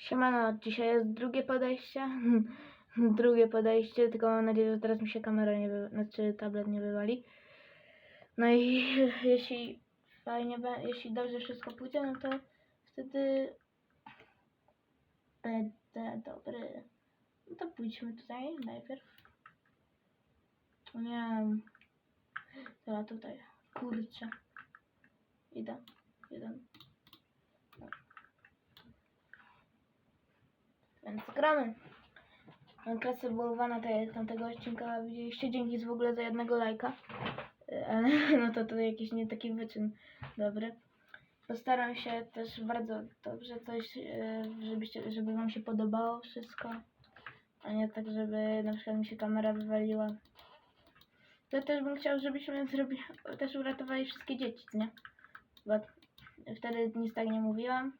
Siemano, dzisiaj jest drugie podejście. drugie podejście, tylko mam nadzieję, że teraz mi się kamera nie wy... znaczy tablet nie wywali. No i jeśli fajnie, jeśli dobrze wszystko pójdzie, no to wtedy będę dobry. No to pójdźmy tutaj najpierw. Nie wiem. Teraz tutaj. Kurczę. Idę. Idę. Więc gramy. Minecraft Survivana tak jak tamtego odcinka widzieliście. Dzięki w ogóle za jednego lajka. E, no to to jakiś nie taki wyczyn dobry. Postaram się też bardzo dobrze coś, e, żebyście, żeby wam się podobało wszystko. A nie tak, żeby na przykład mi się kamera wywaliła. To też bym chciał, żebyśmy zrobili, też uratowali wszystkie dzieci, nie? Bo wtedy nic tak nie mówiłam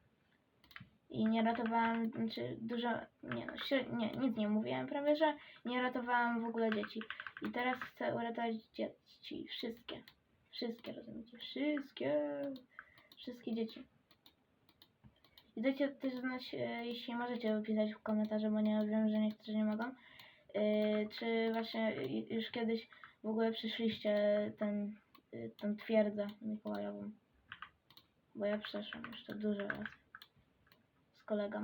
i nie ratowałam, znaczy dużo, nie no, śred- nie, nic nie mówiłem prawie, że nie ratowałam w ogóle dzieci. I teraz chcę uratować dzieci, wszystkie, wszystkie, rozumiecie, wszystkie, wszystkie dzieci. I dajcie też znać, e, jeśli możecie wypisać w komentarzu, bo nie wiem, że niektórzy nie mogą, e, czy właśnie już kiedyś w ogóle przyszliście ten, y, tą twierdzę mikołajową. Bo ja przeszłam to dużo razy kolegą.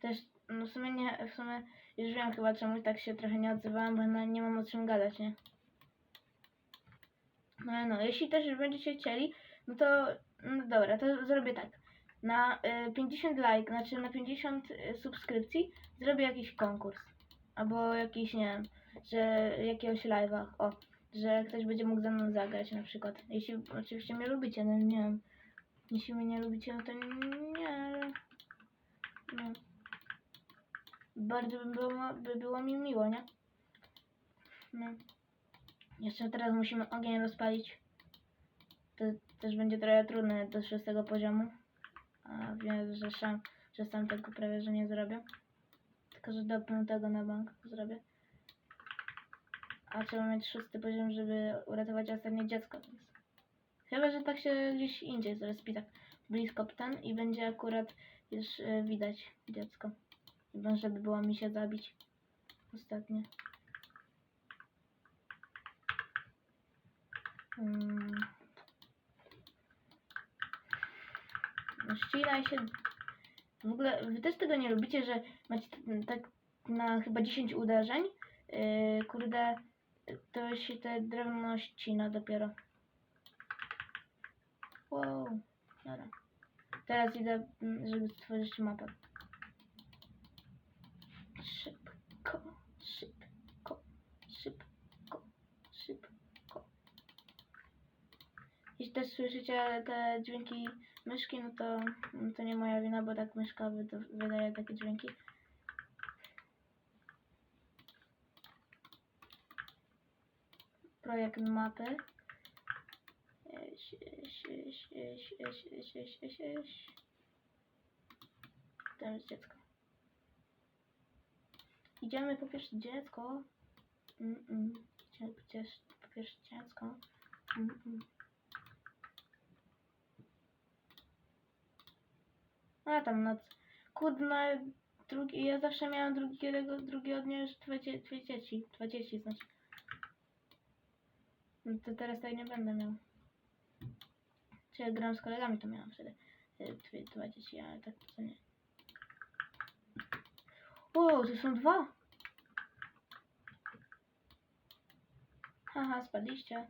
Też, no w sumie nie, w sumie już wiem chyba czemu tak się trochę nie odzywałam, bo no, nie mam o czym gadać, nie? No no, jeśli też już będziecie chcieli, no to, no dobra, to zrobię tak. Na y, 50 like, znaczy na 50 y, subskrypcji zrobię jakiś konkurs. Albo jakiś, nie wiem, że jakiegoś live'a, o, że ktoś będzie mógł ze mną zagrać na przykład. Jeśli oczywiście mnie lubicie, no nie wiem. Jeśli mnie nie lubicie, no to nie, ale... No. Bardzo by było, by było mi miło, nie? No. Jeszcze teraz musimy ogień rozpalić. To też będzie trochę trudne do szóstego poziomu. A wiem, że sam, że sam tego prawie, że nie zrobię. Tylko, że do piątego na bank zrobię. A trzeba mieć szósty poziom, żeby uratować ostatnie dziecko, więc... Chyba, że tak się gdzieś indziej zrespi tak blisko ten i będzie akurat już e, widać dziecko. Chyba, żeby było mi się zabić ostatnio. Hmm. No ścinaj się. W ogóle wy też tego nie lubicie, że macie tak na chyba 10 uderzeń. Yy, kurde, to się te drewno ścina dopiero. Wow, dobra. Teraz idę, mm, żeby stworzyć mapę. Szybko, szybko, szybko, szybko. Jeśli też słyszycie te dźwięki myszki, no to, no to nie moja wina, bo tak myszka wyda- wydaje takie dźwięki. Projekt mapy iść. Tam jest dziecko. Idziemy po pierwsze dziecko. Mm -mm. Idziemy po pierwsze, po pierwsze dziecko. Mm -mm. A tam noc. Kurde, no, drugi, ja zawsze miałam drugiego, drugiego dnia już dwie, dwie dzieci. Dwa dzieci znaczy. No to teraz tutaj nie będę miał. Jak gram z kolegami, to miałam wtedy y, dwie, dwa dzieci, ale tak to nie. Wow, to są dwa! Haha, spadliście.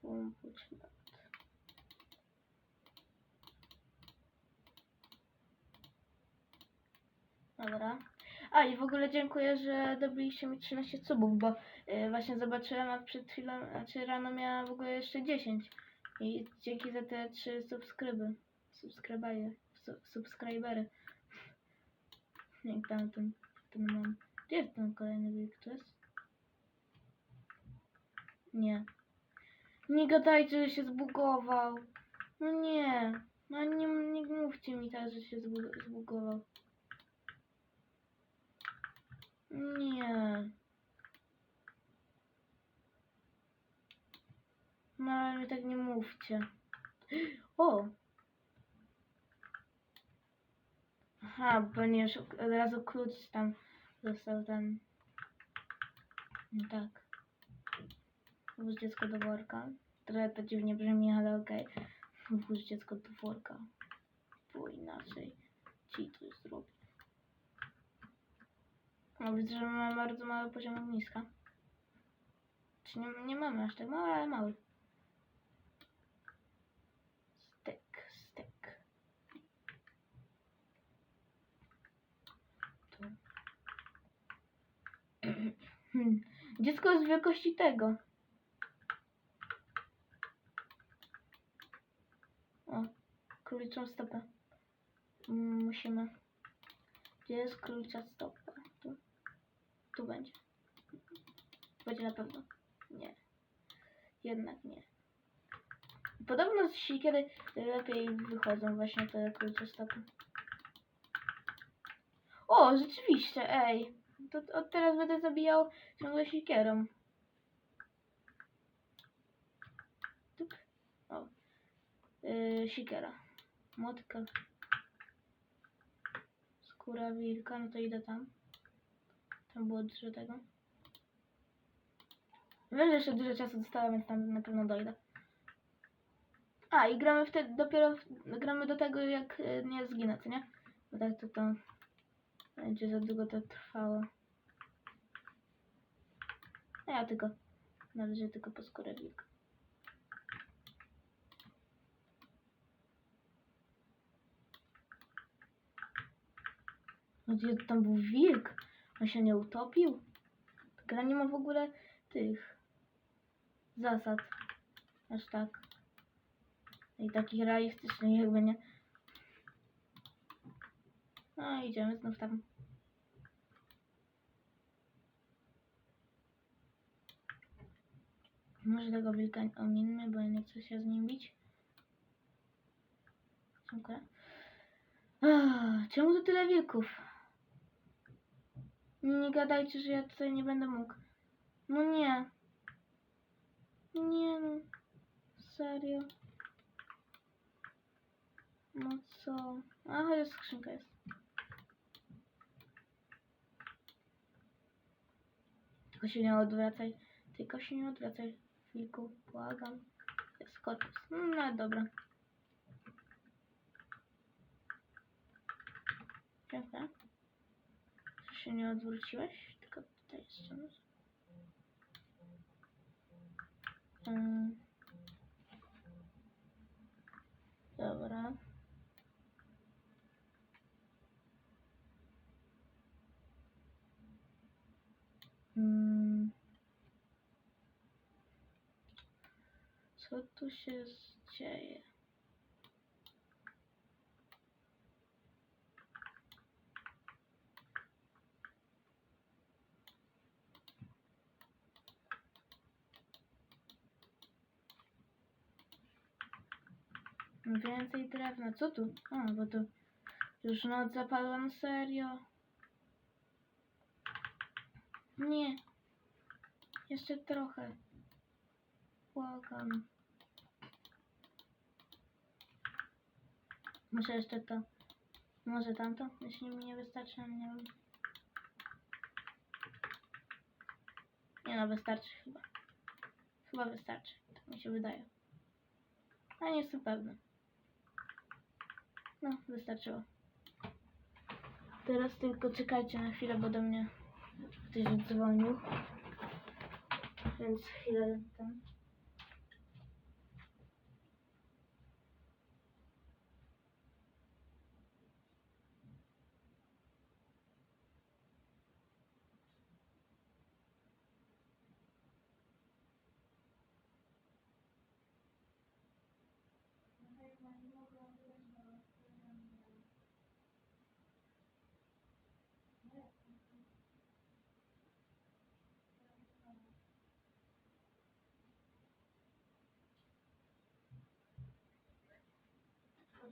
Pum. Dobra. A i w ogóle dziękuję, że dobiliście mi 13 subów, bo y, właśnie zobaczyłem, a przed chwilą, znaczy rano miałam w ogóle jeszcze 10. I dzięki za te 3 subskryby. Subskrybery. Su, subskrybery. Jak tam ten, ten mam. Gdzie jest ten kolejny wilk? Tu jest? Nie. Nie gadajcie, że się zbugował. No nie. No nie, nie mówcie mi teraz, że się zbu- zbugował. Nie. No ale tak nie mówcie. O! Aha, bo nie już od razu klucz tam został ten. No tak. Włóż dziecko do worka. Trochę to dziwnie brzmi, ale okej. Włóż dziecko do worka. Bo inaczej ci coś zrobię. No widzę, że mamy bardzo mały poziom ogniska. Czy nie, nie mamy aż tak mały, ale mały. Stek, stek. Tu. Hmm. Dziecko jest wielkości tego. O, króliczą stopę. Musimy. Gdzie jest królicza stopa? Tu. Tu będzie. Będzie na pewno. Nie. Jednak nie. Podobno z siekiery lepiej wychodzą właśnie te królicze stopy. O, rzeczywiście, ej. To od teraz będę zabijał ciągle siekierą. Tup. O. Yy, siekiera. Motka. Skóra wilka, no to idę tam. Tam było dużo tego. Wiem, że jeszcze dużo czasu dostałem, więc tam na pewno dojdę. A, i gramy wtedy dopiero, w- gramy do tego, jak y, nie zginę, co nie? Bo tak to to będzie za długo to trwało. A ja tylko, należy tylko po skórę wilka. No gdzie tam był wilk? On się nie utopił? Gra nie ma w ogóle tych zasad. Aż tak. I takich realistycznych jakby nie. No idziemy znów tam. Może tego wilka ominmy, bo ja nie chcę się z nim bić. Dziękuję. Ah, czemu tu tyle wilków? Nie gadajcie, że ja tutaj nie będę mógł. No nie. Nie no. Serio. No co? Aha, jest skrzynka jest. Tylko się nie odwracaj. Tylko się nie odwracaj. Wilku, błagam. Jest korpus. No dobra. Dziękuję. Czy się nie odwróciłeś? Tylko tutaj jeszcze może. Mm. Dobra. Mm. Co tu się dzieje? Więcej drewna. Co tu? A, bo tu już noc zapadła, no serio. Nie. Jeszcze trochę. Błagam. Muszę jeszcze to. Może tamto? Jeśli mi nie wystarczy, nie wiem. Nie no, wystarczy chyba. Chyba wystarczy. Tak mi się wydaje. A nie jestem pewny. No, wystarczyło. Teraz tylko czekajcie na chwilę, bo do mnie ktoś dzwonił. Więc chwilę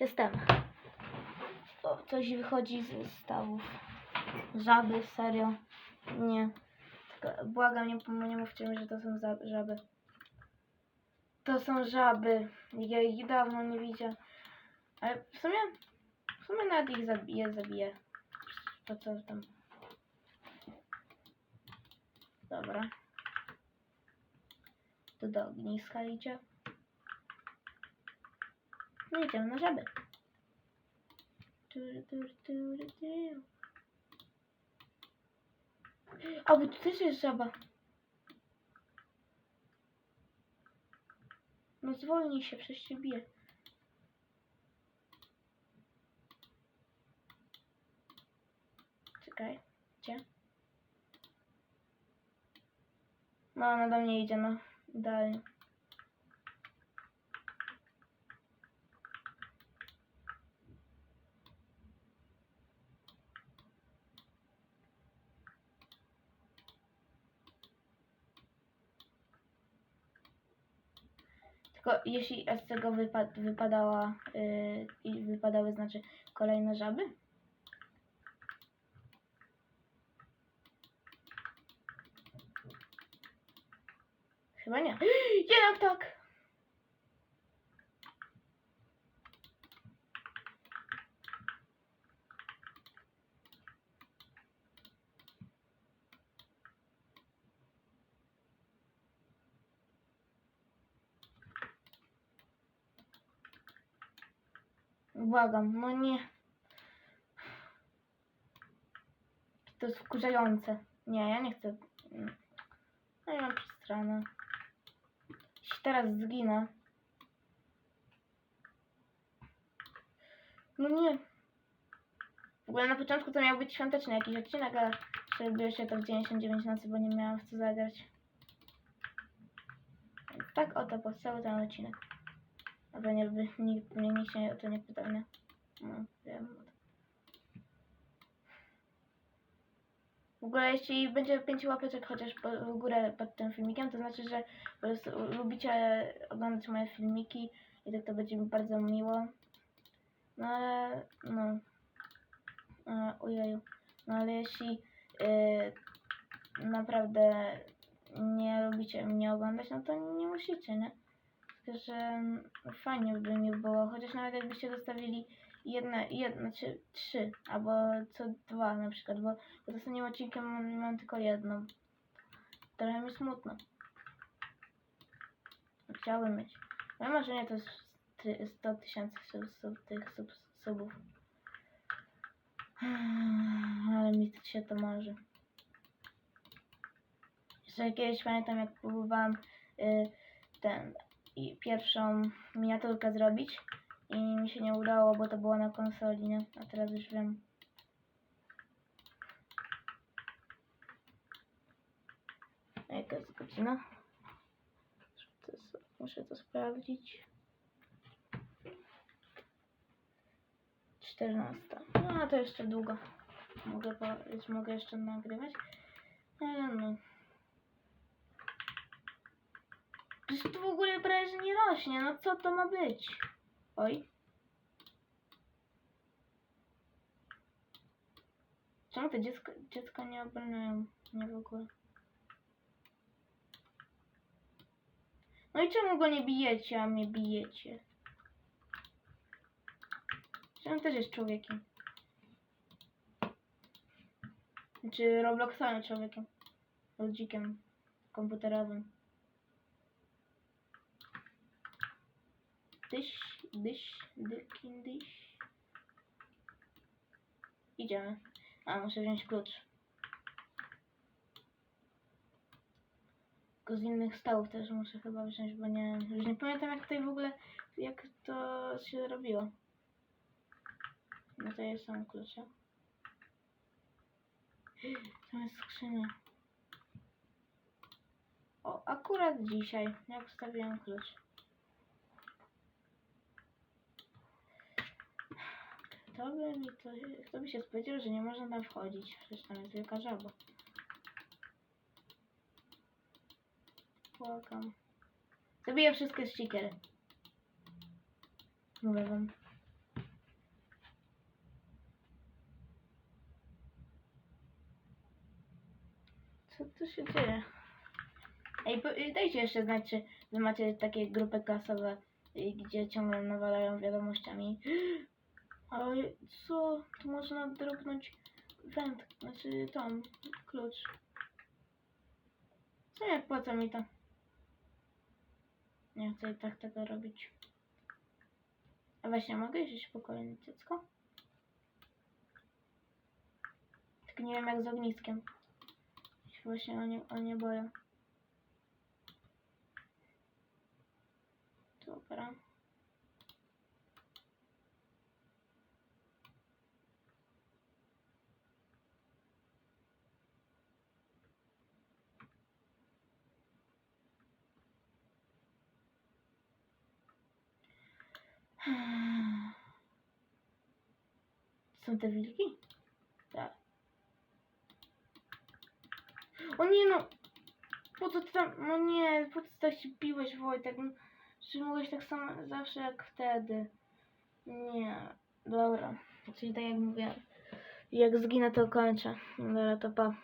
Jestem. O, coś wychodzi z stawów. Żaby, serio. Nie. Tylko błagam, nie, nie mówcie mi, że to są żaby. To są żaby. Ja ich dawno nie widziałem. Ale w sumie, w sumie nawet ich zabiję, zabiję. To co tam. Dobra. Tu do ogniska idzie. No idziemy na żaby. A, bo tu też jest żaba. No zwolnij się, przez cię bije. Czekaj, gdzie? No, ona do mnie idzie, no. Idealnie. Tylko jeśli z tego wypad, wypadała, yy, wypadały znaczy kolejne żaby? Chyba nie. Jednak tak! Błagam, no nie. To jest wkurzające. Nie, ja nie chcę. No ja mam przestranę. Jeśli teraz zginę. No nie. W ogóle na początku to miał być świąteczny jakiś odcinek, ale przerobiło się to w 99 nocy, bo nie miałam w co zagrać. Tak oto powstał ten odcinek. A pewnie by nikt nikt się o to nie pytał, nie? No, wiem. W ogóle jeśli będzie 5 łapeczek chociaż po, w górę pod tym filmikiem, to znaczy, że po prostu lubicie oglądać moje filmiki i tak to będzie mi bardzo miło. No ale, no, e, ojeju. No ale jeśli e, naprawdę nie lubicie mnie oglądać, no to nie musicie, nie? Że fajnie by mi było, chociaż nawet jakbyście zostawili jedne, jedne czy trzy, albo co dwa na przykład, bo pod ostatnim odcinkiem mam, mam tylko jedną. Trochę mi smutno. Chciałbym mieć. No może nie to jest ty- 100 tysięcy sub, sub, tych sub, subów. Ale mi się to marzy. Jeszcze kiedyś pamiętam jak próbowałam y, ten i pierwszą miniaturkę zrobić i mi się nie udało, bo to było na konsoli, nie? A teraz już wiem. A Jaka jest godzina? Muszę to, sprawdzić. 14. No to jeszcze długo. Mogę, po, mogę jeszcze nagrywać. Ale no. Przecież tu w ogóle prawie że nie rośnie. No co to ma być? Oj. Czemu te dziecko, dziecko nie obroniają mnie w ogóle? No i czemu go nie bijecie, a mnie bijecie? On też jest człowiekiem? Czy Robloxowym człowiekiem? Ludzikiem komputerowym. Dyś, dyś, dykin, dyś. Idziemy. A, muszę wziąć klucz. Tylko z innych stołów też muszę chyba wziąć, bo nie już nie pamiętam jak tutaj w ogóle, jak to się robiło. No to jest sam klucze. Tam jest skrzynia. O, akurat dzisiaj, jak wstawiłem klucz. Kto by mi to, kto by się spodziewał, że nie można tam wchodzić? Przecież tam jest wielka żaba. Płakam. Zabiję wszystkie stickery. Mówię wam. Co tu się dzieje? Ej, dajcie jeszcze znać, czy wy macie takie grupy klasowe, y, gdzie ciągle nawalają wiadomościami. Ale co? Tu można drobnąć węd, znaczy tam, klucz. Co jak co mi to? Nie chcę i tak tego robić. A właśnie, mogę iść po dziecko? Tylko nie wiem jak z ogniskiem. Się Właśnie o nie, o nie boję. Dobra. Są te wilki? Tak. O nie no! Po co ty tam... No nie, po co tak się biłeś Wojtek? No, Czy mogłeś tak samo zawsze jak wtedy? Nie. Dobra. Czyli tak jak mówię. Jak zginę to kończę. Dobra, to pa.